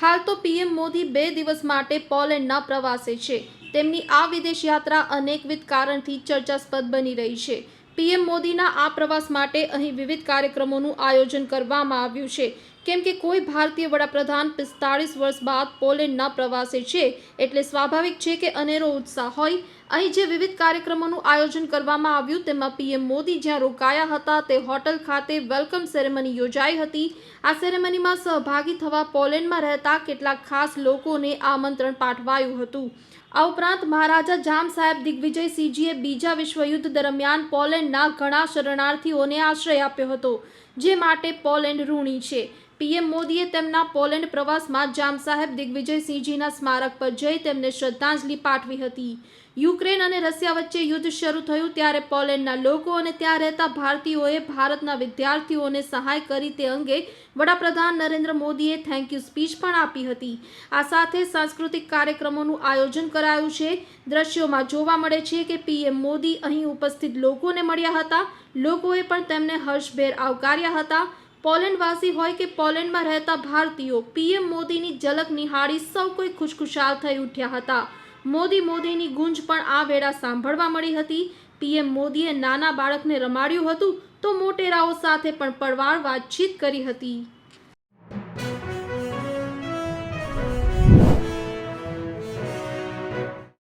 હાલ તો પીએમ મોદી બે દિવસ માટે પોલેન્ડના પ્રવાસે છે. તેમની આ વિદેશ યાત્રા અનેકવિધ કારણથી ચર્ચાસ્પદ બની રહી છે. પીએમ મોદીના આ પ્રવાસ માટે અહીં વિવિધ કાર્યક્રમોનું આયોજન કરવામાં આવ્યું છે. કેમ કે કોઈ ભારતીય વડાપ્રધાન પિસ્તાળીસ વર્ષ બાદ પોલેન્ડના પ્રવાસે છે, એટલે સ્વાભાવિક છે કે અનેરો ઉત્સાહ હોય. અહીં જે વિવિધ કાર્યક્રમોનું આયોજન કરવામાં આવ્યું, તેમાં પીએમ મોદી જ્યાં રોકાયા હતા, તે હોટલ ખાતે વેલકમ સેરેમની યોજાઈ હતી. આ સેરેમનીમાં સહભાગી થવા પોલેન્ડમાં રહેતા કેટલાક ખાસ લોકોને આમંત્રણ પાઠવાયું હતું. આ ઉપરાંત મહારાજા જામ સાહેબ દિગ્વિજયસિંહજીએ બીજા વિશ્વયુદ્ધ દરમિયાન પોલેન્ડના ઘણા શરણાર્થીઓને આશ્રય આપ્યો હતો. જે માટે પોલેન્ડ ઋણી છે. પીએમ મોદીએ તેમના પોલેન્ડ પ્રવાસમાં જામ સાહેબ દિગ્વિજયસિંહજીના સ્મારક પર જઈ તેમને શ્રદ્ધાંજલિ પાઠવી હતી. યુક્રેન અને રશિયા વચ્ચે યુદ્ધ શરૂ થયું ત્યારે પોલેન્ડના લોકો અને ત્યાં રહેતા ભારતીયોએ ભારતના વિદ્યાર્થીઓને સહાય કરી તે અંગે વડાપ્રધાન નરેન્દ્ર મોદીએ થેન્ક યુ સ્પીચ પણ આપી હતી. આ સાથે સાંસ્કૃતિક કાર્યક્રમોનું આયોજન કરાયું છે. દ્રશ્યોમાં જોવા મળે છે કે પીએમ મોદી અહીં ઉપસ્થિત લોકોને મળ્યા હતા. લોકોએ પણ તેમને હર્ષભેર આવકાર્યા હતા. પોલેન્ડવાસી હોય કે પોલેન્ડમાં રહેતા ભારતીયો, પીએમ મોદીની ઝલક નિહાળી સૌ કોઈ ખુશખુશાલ થઈ ઉઠ્યા હતા. મોદી મોદીની ગુંજ પણ આ વેળા સાંભળવા મળી હતી. પીએમ મોદીએ નાના બાળકને રમાડ્યું હતું તો મોટેરાઓ સાથે પણ પડવાર વાતચીત કરી હતી.